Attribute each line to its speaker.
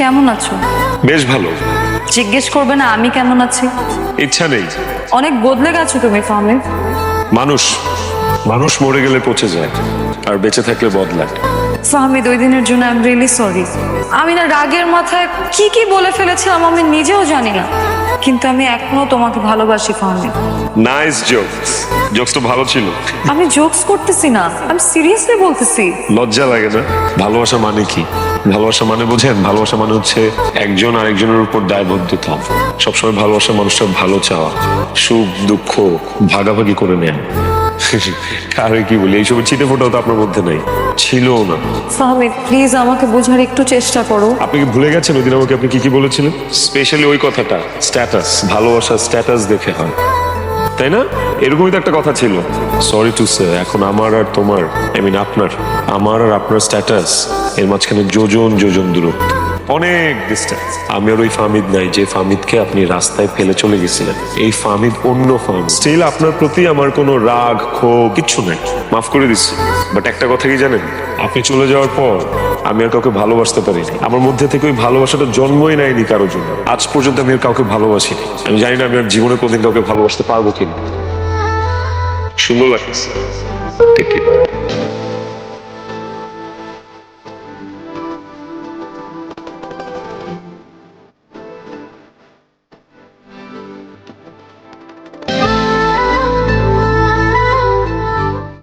Speaker 1: কেমন আছো?
Speaker 2: বেশ ভালো।
Speaker 1: জিজ্ঞেস করবে না আমি কেমন আছি?
Speaker 2: ইচ্ছা নেই।
Speaker 1: অনেক বদলে গেছো তুমি ফাহমিদ
Speaker 2: মানুষ মানুষ মরে গেলে পচে যায় আর বেঁচে থাকলে বদলায়।
Speaker 1: ফাহমিদ ওই দিনের জন্য আই এম রিয়েলি সরি আমি না রাগের মাথায় কি কি বলে ফেলেছিলাম আমি নিজেও জানি না। কিন্তু আমি এখনও তোমাকে ভালোবাসি ফাহমিদ
Speaker 2: নাইস জোকস জোকস তো ভালো ছিল।
Speaker 1: আমি জোকস করতেছি না। আমি সিরিয়াসলি বলতেছি।
Speaker 2: লজ্জা লাগে না? ভালোবাসা মানে কি? ভালোবাসা মানে বোঝেন ভালোবাসা মানে হচ্ছে একজন আরেকজনের উপর দায়বদ্ধতা। সবসময় ভালোবাসা মানুষটা ভালো চাওয়া সুখ দুঃখ ভাগাভাগি করে নেন। কারে কি বলি? এইসব চিটে ফোটাও তো আপনার মধ্যে নাই। ছিলও না।
Speaker 1: ফাহমিদ প্লিজ আমাকে বোঝার একটু চেষ্টা করো।
Speaker 2: আপনি কি ভুলে গেছেন? ওই দিন আমাকে আপনি কি কি বলেছিলেন? স্পেশালি ওই কথাটা স্ট্যাটাস। ভালোবাসা স্ট্যাটাস দেখে হয়। তাই না? এরকমই তো একটা কথা ছিল। সরি টু সে এখন আমার আর তোমার আই মিন আপনার আমার আর আপনার স্ট্যাটাস এর মাঝখানে যোজন যোজন দূরত্ব। অনেক ডিস্টেন্স আমি আর ওই ফামিদ নাই যে ফামিদকে আপনি রাস্তায় ফেলে চলে গেছিলেন এই ফামিদ অন্য ফামিদ স্টিল আপনার প্রতি আমার কোনো রাগ ক্ষোভ কিচ্ছু নাই। মাফ করে দিচ্ছি। বাট একটা কথা কি জানেন? আপনি চলে যাওয়ার পর আমি আর কাউকে ভালোবাসতে পারিনি। আমার মধ্যে থেকে ওই ভালোবাসাটা জন্মই নেয়নি কারোর জন্য। আজ পর্যন্ত আমি আর কাউকে ভালোবাসি আমি জানি না আমি আর জীবনে কোনদিন কাউকে ভালোবাসতে পারব কিনা। সুন্দর লাগছে।